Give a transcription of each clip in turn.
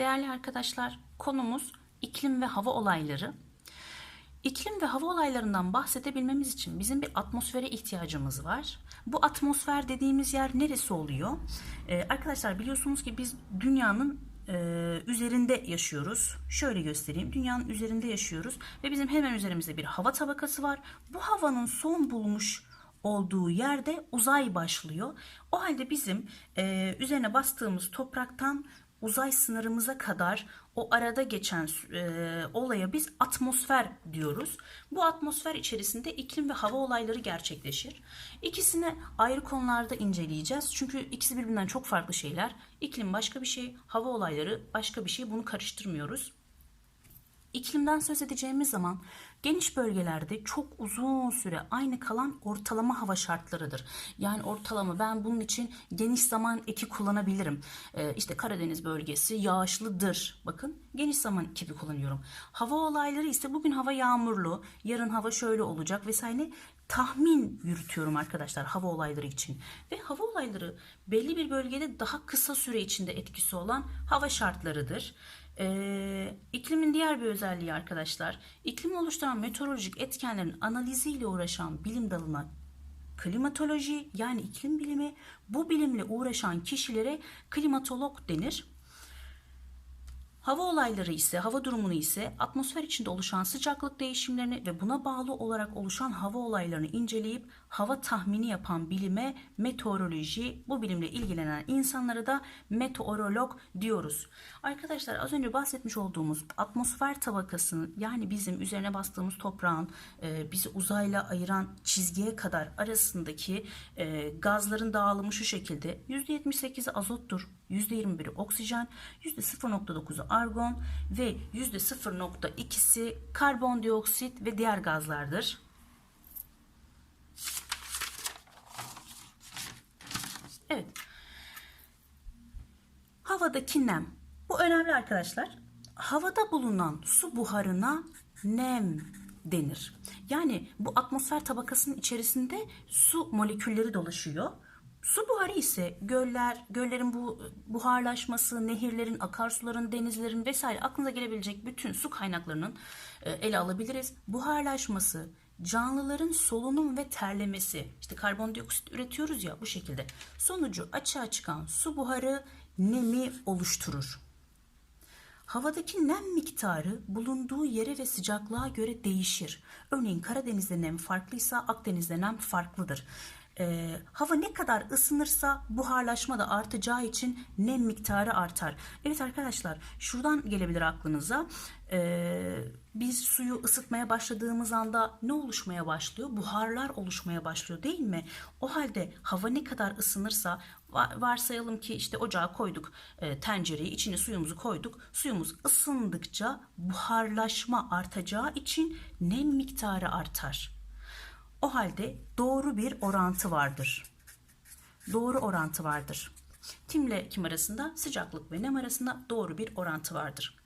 Değerli arkadaşlar, konumuz iklim ve hava olayları. İklim ve hava olaylarından bahsedebilmemiz için bizim bir atmosfere ihtiyacımız var. Bu atmosfer dediğimiz yer neresi oluyor? Ee, arkadaşlar biliyorsunuz ki biz dünyanın e, üzerinde yaşıyoruz. Şöyle göstereyim. Dünyanın üzerinde yaşıyoruz ve bizim hemen üzerimizde bir hava tabakası var. Bu havanın son bulmuş olduğu yerde uzay başlıyor. O halde bizim e, üzerine bastığımız topraktan uzay sınırımıza kadar o arada geçen e, olaya biz atmosfer diyoruz. Bu atmosfer içerisinde iklim ve hava olayları gerçekleşir. İkisini ayrı konularda inceleyeceğiz. Çünkü ikisi birbirinden çok farklı şeyler. İklim başka bir şey, hava olayları başka bir şey. Bunu karıştırmıyoruz. İklimden söz edeceğimiz zaman geniş bölgelerde çok uzun süre aynı kalan ortalama hava şartlarıdır. Yani ortalama ben bunun için geniş zaman eki kullanabilirim. Ee, işte Karadeniz bölgesi yağışlıdır. Bakın geniş zaman eki kullanıyorum. Hava olayları ise bugün hava yağmurlu, yarın hava şöyle olacak vesaire tahmin yürütüyorum arkadaşlar hava olayları için. Ve hava olayları belli bir bölgede daha kısa süre içinde etkisi olan hava şartlarıdır. Ee, iklimin diğer bir özelliği arkadaşlar, iklim oluşturan meteorolojik etkenlerin analiziyle uğraşan bilim dalına klimatoloji yani iklim bilimi, bu bilimle uğraşan kişilere klimatolog denir. Hava olayları ise, hava durumunu ise atmosfer içinde oluşan sıcaklık değişimlerini ve buna bağlı olarak oluşan hava olaylarını inceleyip hava tahmini yapan bilime meteoroloji, bu bilimle ilgilenen insanlara da meteorolog diyoruz. Arkadaşlar az önce bahsetmiş olduğumuz atmosfer tabakasının yani bizim üzerine bastığımız toprağın e, bizi uzayla ayıran çizgiye kadar arasındaki e, gazların dağılımı şu şekilde. %78'i azottur, %21'i oksijen, %0.9'u argon ve %0.2'si karbondioksit ve diğer gazlardır. Evet. Havadaki nem. Bu önemli arkadaşlar. Havada bulunan su buharına nem denir. Yani bu atmosfer tabakasının içerisinde su molekülleri dolaşıyor. Su buharı ise göller, göllerin bu buharlaşması, nehirlerin, akarsuların, denizlerin vesaire aklınıza gelebilecek bütün su kaynaklarının e, ele alabiliriz. Buharlaşması, canlıların solunum ve terlemesi, işte karbondioksit üretiyoruz ya bu şekilde. Sonucu açığa çıkan su buharı nemi oluşturur. Havadaki nem miktarı bulunduğu yere ve sıcaklığa göre değişir. Örneğin Karadeniz'de nem farklıysa Akdeniz'de nem farklıdır. Ee, hava ne kadar ısınırsa buharlaşma da artacağı için nem miktarı artar. Evet arkadaşlar şuradan gelebilir aklınıza. Ee, biz suyu ısıtmaya başladığımız anda ne oluşmaya başlıyor? Buharlar oluşmaya başlıyor değil mi? O halde hava ne kadar ısınırsa varsayalım ki işte ocağa koyduk e, tencereyi içine suyumuzu koyduk. Suyumuz ısındıkça buharlaşma artacağı için nem miktarı artar. O halde doğru bir orantı vardır. Doğru orantı vardır. Kimle kim arasında? Sıcaklık ve nem arasında doğru bir orantı vardır.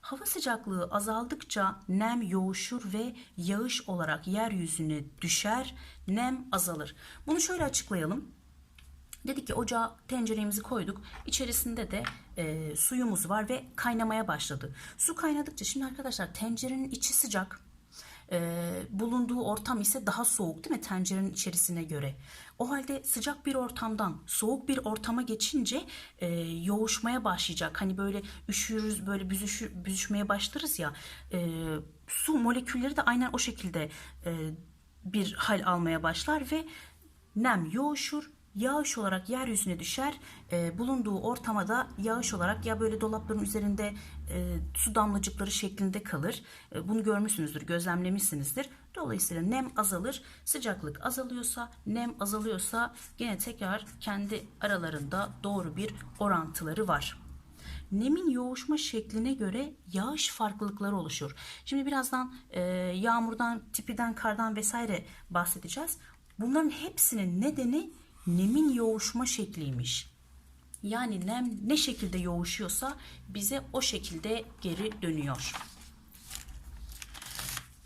Hava sıcaklığı azaldıkça nem yoğuşur ve yağış olarak yeryüzüne düşer, nem azalır. Bunu şöyle açıklayalım. Dedik ki ocağa tenceremizi koyduk. İçerisinde de e, suyumuz var ve kaynamaya başladı. Su kaynadıkça şimdi arkadaşlar tencerenin içi sıcak. E, bulunduğu ortam ise daha soğuk değil mi tencerenin içerisine göre. O halde sıcak bir ortamdan soğuk bir ortama geçince e, yoğuşmaya başlayacak. Hani böyle üşürüz böyle büzüşür, büzüşmeye başlarız ya. E, su molekülleri de aynen o şekilde e, bir hal almaya başlar ve nem yoğuşur yağış olarak yeryüzüne düşer. E, bulunduğu ortama da yağış olarak ya böyle dolapların üzerinde e, su damlacıkları şeklinde kalır. E, bunu görmüşsünüzdür, gözlemlemişsinizdir. Dolayısıyla nem azalır. Sıcaklık azalıyorsa, nem azalıyorsa gene tekrar kendi aralarında doğru bir orantıları var. Nemin yoğuşma şekline göre yağış farklılıkları oluşur. Şimdi birazdan e, yağmurdan, tipiden, kardan vesaire bahsedeceğiz. Bunların hepsinin nedeni nemin yoğuşma şekliymiş. Yani nem ne şekilde yoğuşuyorsa bize o şekilde geri dönüyor.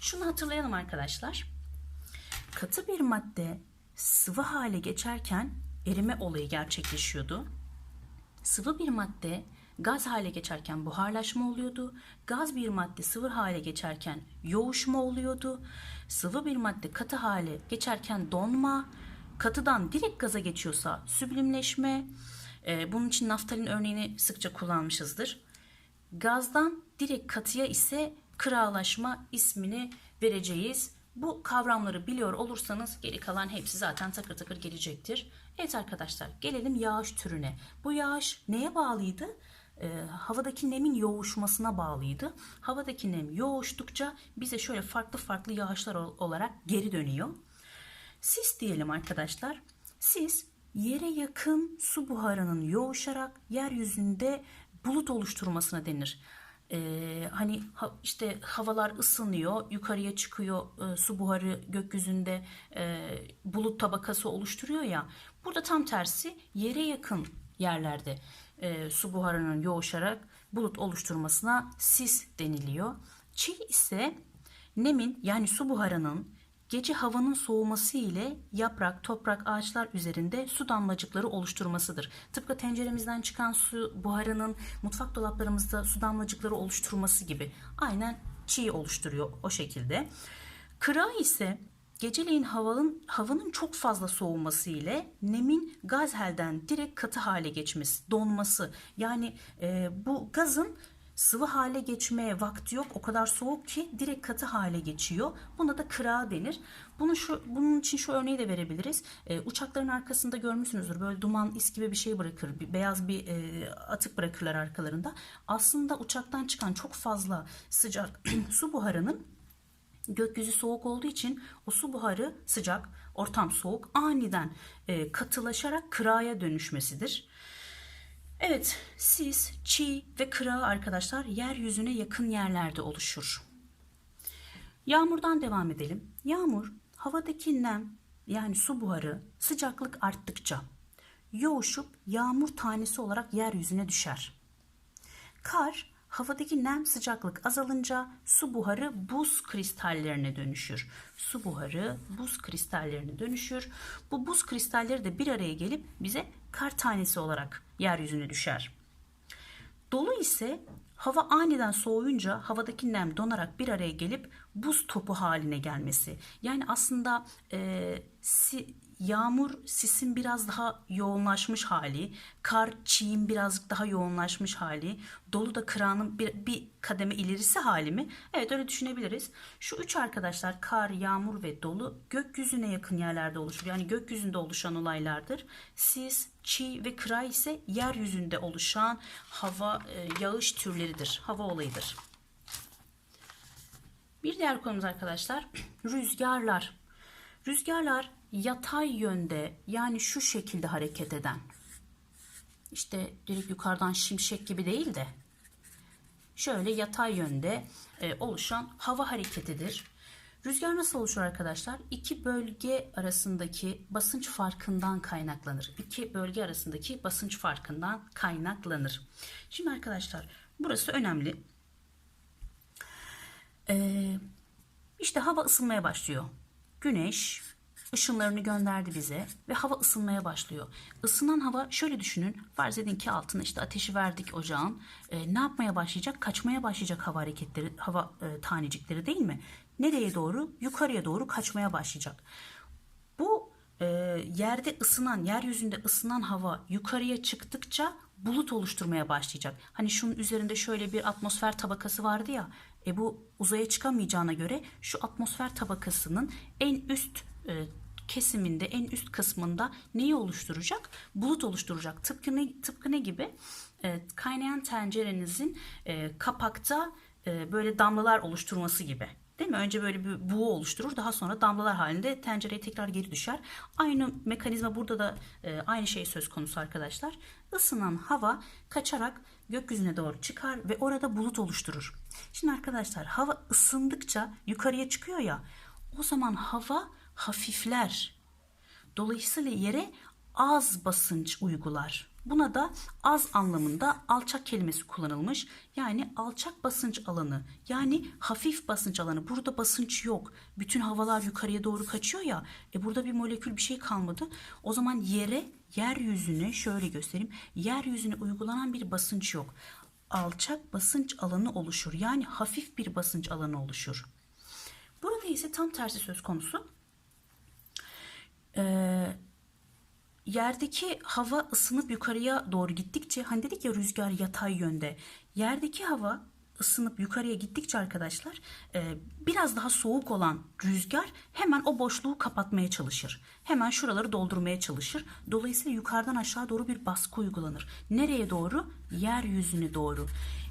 Şunu hatırlayalım arkadaşlar. Katı bir madde sıvı hale geçerken erime olayı gerçekleşiyordu. Sıvı bir madde Gaz hale geçerken buharlaşma oluyordu. Gaz bir madde sıvı hale geçerken yoğuşma oluyordu. Sıvı bir madde katı hale geçerken donma. Katıdan direkt gaza geçiyorsa süblimleşme. Ee, bunun için naftalin örneğini sıkça kullanmışızdır. Gazdan direkt katıya ise kıralaşma ismini vereceğiz. Bu kavramları biliyor olursanız geri kalan hepsi zaten takır takır gelecektir. Evet arkadaşlar gelelim yağış türüne. Bu yağış neye bağlıydı? Ee, havadaki nemin yoğuşmasına bağlıydı. Havadaki nem yoğuştukça bize şöyle farklı farklı yağışlar ol- olarak geri dönüyor. Sis diyelim arkadaşlar. Sis yere yakın su buharının yoğuşarak yeryüzünde bulut oluşturmasına denir. Ee, hani ha- işte havalar ısınıyor, yukarıya çıkıyor, e, su buharı gökyüzünde e, bulut tabakası oluşturuyor ya. Burada tam tersi yere yakın yerlerde e, su buharının yoğuşarak bulut oluşturmasına sis deniliyor. Çiğ ise nemin yani su buharının Gece havanın soğuması ile yaprak, toprak, ağaçlar üzerinde su damlacıkları oluşturmasıdır. Tıpkı tenceremizden çıkan su buharının mutfak dolaplarımızda su damlacıkları oluşturması gibi. Aynen çiğ oluşturuyor o şekilde. Kıra ise geceleyin havanın, havanın çok fazla soğuması ile nemin gaz helden direkt katı hale geçmesi, donması. Yani e, bu gazın sıvı hale geçmeye vakti yok. O kadar soğuk ki direkt katı hale geçiyor. Buna da kıra denir. Bunu şu bunun için şu örneği de verebiliriz. Ee, uçakların arkasında görmüşsünüzdür. Böyle duman is gibi bir şey bırakır. Bir, beyaz bir e, atık bırakırlar arkalarında. Aslında uçaktan çıkan çok fazla sıcak su buharının gökyüzü soğuk olduğu için o su buharı sıcak, ortam soğuk aniden e, katılaşarak kıraya dönüşmesidir. Evet, sis, çiğ ve kıra arkadaşlar yeryüzüne yakın yerlerde oluşur. Yağmurdan devam edelim. Yağmur havadaki nem yani su buharı sıcaklık arttıkça yoğuşup yağmur tanesi olarak yeryüzüne düşer. Kar havadaki nem sıcaklık azalınca su buharı buz kristallerine dönüşür. Su buharı buz kristallerine dönüşür. Bu buz kristalleri de bir araya gelip bize kar tanesi olarak yeryüzüne düşer. Dolu ise hava aniden soğuyunca havadaki nem donarak bir araya gelip buz topu haline gelmesi. Yani aslında e, si- yağmur sisin biraz daha yoğunlaşmış hali, kar çiğin birazcık daha yoğunlaşmış hali, dolu da kıranın bir, bir kademe ilerisi hali mi? Evet öyle düşünebiliriz. Şu üç arkadaşlar kar, yağmur ve dolu gökyüzüne yakın yerlerde oluşur. Yani gökyüzünde oluşan olaylardır. Sis, çiğ ve kıra ise yeryüzünde oluşan hava e, yağış türleridir. Hava olayıdır. Bir diğer konumuz arkadaşlar rüzgarlar. Rüzgarlar yatay yönde yani şu şekilde hareket eden. İşte direkt yukarıdan şimşek gibi değil de şöyle yatay yönde e, oluşan hava hareketidir. Rüzgar nasıl oluşur arkadaşlar? İki bölge arasındaki basınç farkından kaynaklanır. İki bölge arasındaki basınç farkından kaynaklanır. Şimdi arkadaşlar burası önemli. Ee, işte hava ısınmaya başlıyor. Güneş ışınlarını gönderdi bize ve hava ısınmaya başlıyor. Isınan hava şöyle düşünün. Farz edin ki altına işte ateşi verdik ocağın. Ee, ne yapmaya başlayacak? Kaçmaya başlayacak hava hareketleri, hava e, tanecikleri değil mi? Nereye doğru? Yukarıya doğru kaçmaya başlayacak. Bu e, yerde ısınan, yeryüzünde ısınan hava yukarıya çıktıkça bulut oluşturmaya başlayacak. Hani şunun üzerinde şöyle bir atmosfer tabakası vardı ya. E bu uzaya çıkamayacağına göre şu atmosfer tabakasının en üst e, kesiminde, en üst kısmında neyi oluşturacak? Bulut oluşturacak. Tıpkı ne, tıpkı ne gibi? E, kaynayan tencerenizin e, kapakta e, böyle damlalar oluşturması gibi. Değil mi? Önce böyle bir buğu oluşturur. Daha sonra damlalar halinde tencereye tekrar geri düşer. Aynı mekanizma burada da e, aynı şey söz konusu arkadaşlar. Isınan hava kaçarak gökyüzüne doğru çıkar ve orada bulut oluşturur. Şimdi arkadaşlar hava ısındıkça yukarıya çıkıyor ya. O zaman hava hafifler. Dolayısıyla yere az basınç uygular. Buna da az anlamında alçak kelimesi kullanılmış. Yani alçak basınç alanı. Yani hafif basınç alanı. Burada basınç yok. Bütün havalar yukarıya doğru kaçıyor ya. E burada bir molekül bir şey kalmadı. O zaman yere yeryüzüne şöyle göstereyim. Yeryüzüne uygulanan bir basınç yok. Alçak basınç alanı oluşur. Yani hafif bir basınç alanı oluşur. Burada ise tam tersi söz konusu. Ee, yerdeki hava ısınıp yukarıya doğru gittikçe hani dedik ya rüzgar yatay yönde. Yerdeki hava ısınıp yukarıya gittikçe arkadaşlar e, biraz daha soğuk olan rüzgar hemen o boşluğu kapatmaya çalışır. Hemen şuraları doldurmaya çalışır. Dolayısıyla yukarıdan aşağı doğru bir baskı uygulanır. Nereye doğru? Yeryüzüne doğru.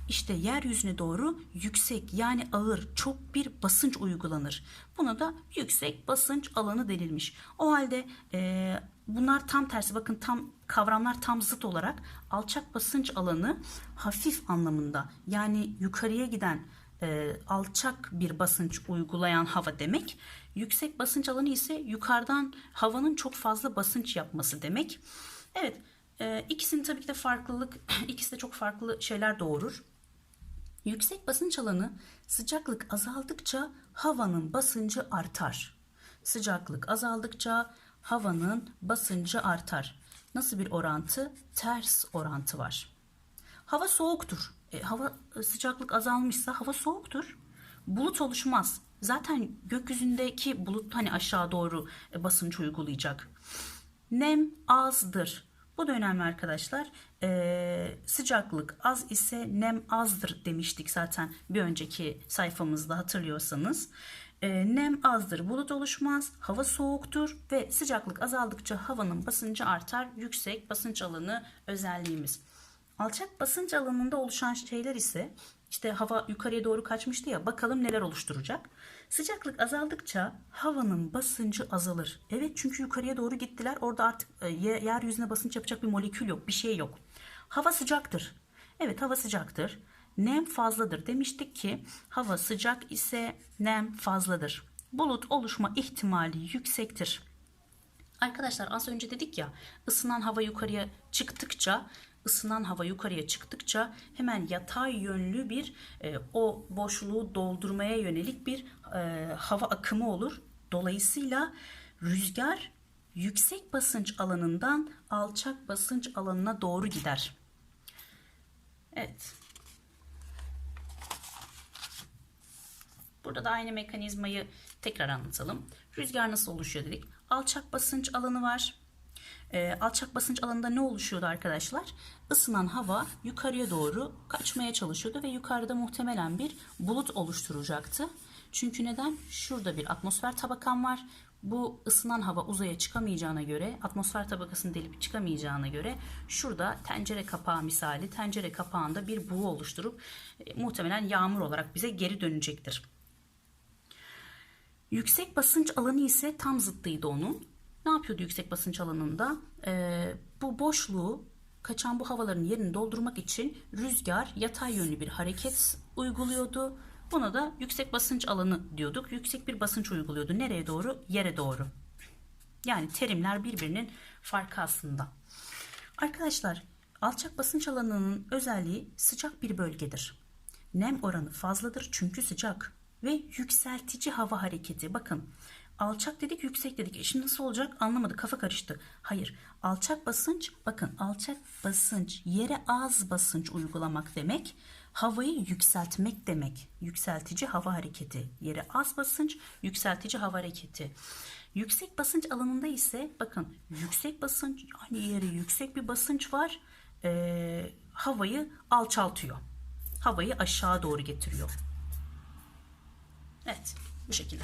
İşte yeryüzüne doğru yüksek yani ağır çok bir basınç uygulanır. Buna da yüksek basınç alanı denilmiş. O halde e, bunlar tam tersi bakın tam kavramlar tam zıt olarak alçak basınç alanı hafif anlamında yani yukarıya giden e, alçak bir basınç uygulayan hava demek. Yüksek basınç alanı ise yukarıdan havanın çok fazla basınç yapması demek. Evet e, ikisinin tabii ki de farklılık ikisi de çok farklı şeyler doğurur. Yüksek basınç alanı sıcaklık azaldıkça havanın basıncı artar. Sıcaklık azaldıkça havanın basıncı artar. Nasıl bir orantı? Ters orantı var. Hava soğuktur. E, hava sıcaklık azalmışsa hava soğuktur. Bulut oluşmaz. Zaten gökyüzündeki bulut hani aşağı doğru e, basınç uygulayacak. Nem azdır. Bu da önemli arkadaşlar. Ee, sıcaklık az ise nem azdır demiştik zaten bir önceki sayfamızda hatırlıyorsanız. Ee, nem azdır, bulut oluşmaz, hava soğuktur ve sıcaklık azaldıkça havanın basıncı artar. Yüksek basınç alanı özelliğimiz. Alçak basınç alanında oluşan şeyler ise işte hava yukarıya doğru kaçmıştı ya bakalım neler oluşturacak. Sıcaklık azaldıkça havanın basıncı azalır. Evet çünkü yukarıya doğru gittiler. Orada artık e, yeryüzüne basınç yapacak bir molekül yok, bir şey yok. Hava sıcaktır. Evet hava sıcaktır. Nem fazladır demiştik ki hava sıcak ise nem fazladır. Bulut oluşma ihtimali yüksektir. Arkadaşlar az önce dedik ya ısınan hava yukarıya çıktıkça ısınan hava yukarıya çıktıkça hemen yatay yönlü bir e, o boşluğu doldurmaya yönelik bir e, hava akımı olur. Dolayısıyla rüzgar yüksek basınç alanından alçak basınç alanına doğru gider. Evet. Burada da aynı mekanizmayı tekrar anlatalım. Rüzgar nasıl oluşuyor dedik. Alçak basınç alanı var. E, alçak basınç alanında ne oluşuyordu arkadaşlar? Isınan hava yukarıya doğru kaçmaya çalışıyordu ve yukarıda muhtemelen bir bulut oluşturacaktı. Çünkü neden? Şurada bir atmosfer tabakam var. Bu ısınan hava uzaya çıkamayacağına göre, atmosfer tabakasını delip çıkamayacağına göre şurada tencere kapağı misali tencere kapağında bir buğu oluşturup e, muhtemelen yağmur olarak bize geri dönecektir. Yüksek basınç alanı ise tam zıttıydı onun. Ne yapıyordu yüksek basınç alanında? Ee, bu boşluğu kaçan bu havaların yerini doldurmak için rüzgar yatay yönlü bir hareket uyguluyordu. Buna da yüksek basınç alanı diyorduk. Yüksek bir basınç uyguluyordu. Nereye doğru? Yere doğru. Yani terimler birbirinin farkı aslında. Arkadaşlar alçak basınç alanının özelliği sıcak bir bölgedir. Nem oranı fazladır çünkü sıcak ve yükseltici hava hareketi. Bakın alçak dedik yüksek dedik. E şimdi nasıl olacak anlamadı kafa karıştı. Hayır alçak basınç bakın alçak basınç yere az basınç uygulamak demek. Havayı yükseltmek demek. Yükseltici hava hareketi. Yere az basınç yükseltici hava hareketi. Yüksek basınç alanında ise bakın yüksek basınç yani yere yüksek bir basınç var. Ee, havayı alçaltıyor. Havayı aşağı doğru getiriyor. Evet bu şekilde.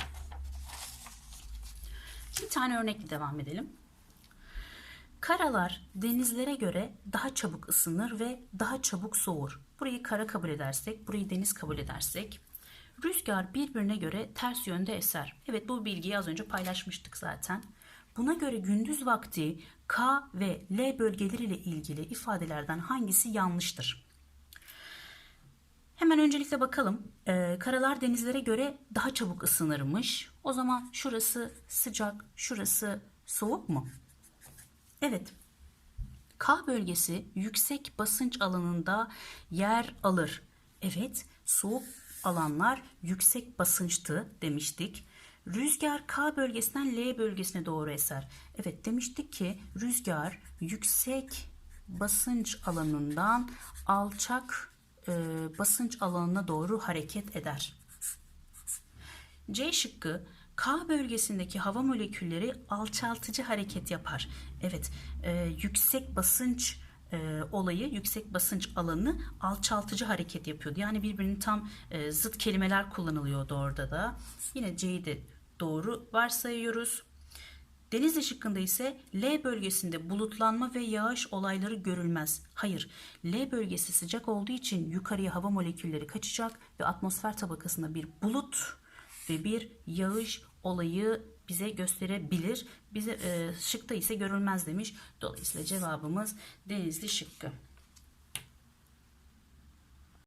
Bir tane örnekle devam edelim. Karalar denizlere göre daha çabuk ısınır ve daha çabuk soğur. Burayı kara kabul edersek, burayı deniz kabul edersek, rüzgar birbirine göre ters yönde eser. Evet bu bilgiyi az önce paylaşmıştık zaten. Buna göre gündüz vakti K ve L bölgeleriyle ilgili ifadelerden hangisi yanlıştır? Hemen öncelikle bakalım. Ee, karalar denizlere göre daha çabuk ısınırmış. O zaman şurası sıcak, şurası soğuk mu? Evet. K bölgesi yüksek basınç alanında yer alır. Evet, soğuk alanlar yüksek basınçtı demiştik. Rüzgar K bölgesinden L bölgesine doğru eser. Evet demiştik ki rüzgar yüksek basınç alanından alçak e, basınç alanına doğru hareket eder. C şıkkı K bölgesindeki hava molekülleri alçaltıcı hareket yapar. Evet, e, yüksek basınç e, olayı, yüksek basınç alanı alçaltıcı hareket yapıyordu. Yani birbirinin tam e, zıt kelimeler kullanılıyordu orada da. Yine C'yi de doğru varsayıyoruz. Denizli şıkkında ise L bölgesinde bulutlanma ve yağış olayları görülmez. Hayır, L bölgesi sıcak olduğu için yukarıya hava molekülleri kaçacak ve atmosfer tabakasında bir bulut bir yağış olayı bize gösterebilir. Bize e, şıkta ise görülmez demiş. Dolayısıyla cevabımız Denizli şıkkı.